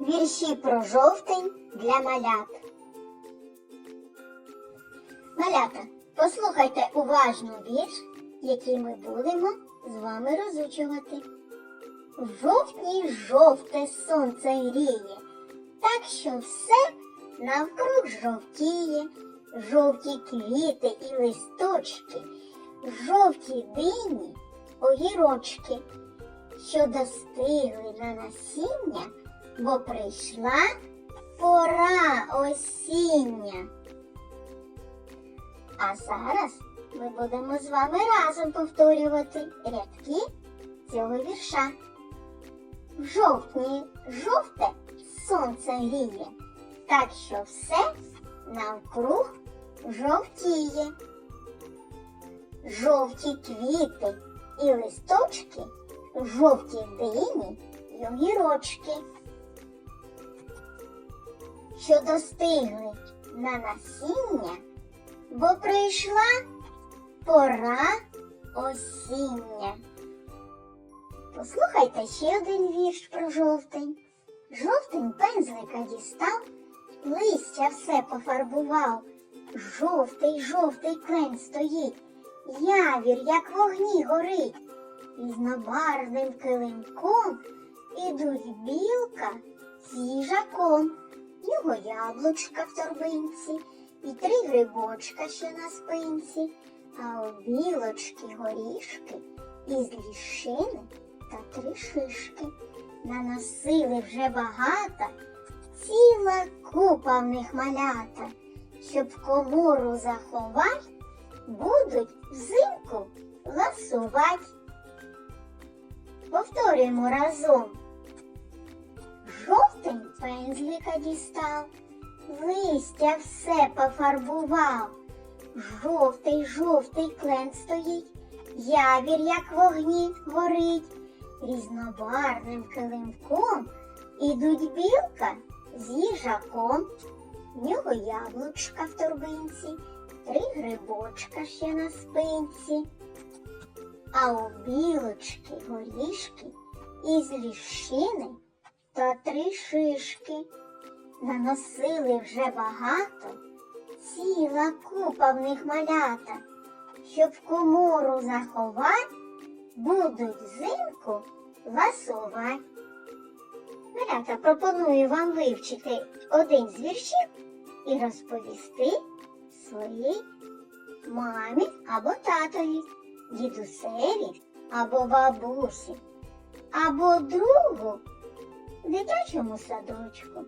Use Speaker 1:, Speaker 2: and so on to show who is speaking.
Speaker 1: Вірші про жовтень для малят. Малята, послухайте уважно вірш, який ми будемо з вами розучувати. В жовтні жовте сонце гріє, так що все навкруг жовтіє, жовті квіти і листочки, жовті дині, огірочки, що достигли на насіння, бо прийшла пора осіння. А зараз ми будемо з вами разом повторювати рядки цього вірша. В жовтні жовте сонце гріє, так що все навкруг жовтіє. Жовті квіти і листочки, жовті дині й огірочки, що достигли на насіння, бо прийшла пора осіння. Послухайте ще один вірш про жовтень. Жовтень пензлика дістав, листя все пофарбував. Жовтий, жовтий клен стоїть, явір, як вогні горить. Різнобарвним килимком ідуть білка з їжаком, його яблучка в торбинці і три грибочка ще на спинці, а у білочки горішки із лішини та три шишки. Наносили вже багато, ціла купа в них малята, щоб комору заховать, будуть взимку ласувать. Повторюємо разом. Пензлика дістав, листя все пофарбував. Жовтий, жовтий клен стоїть, явір, як вогні горить. Різнобарвним килимком ідуть білка з їжаком, в нього яблучка в торбинці, три грибочка ще на спинці. А у білочки горішки із ліщини та три шишки. Наносили вже багато, ціла купа в них малята, щоб комору заховать, будуть взимку ласувати. Малята пропоную вам вивчити один з віршів і розповісти своїй мамі або татові, дідусеві або бабусі, або другу в дитячому садочку.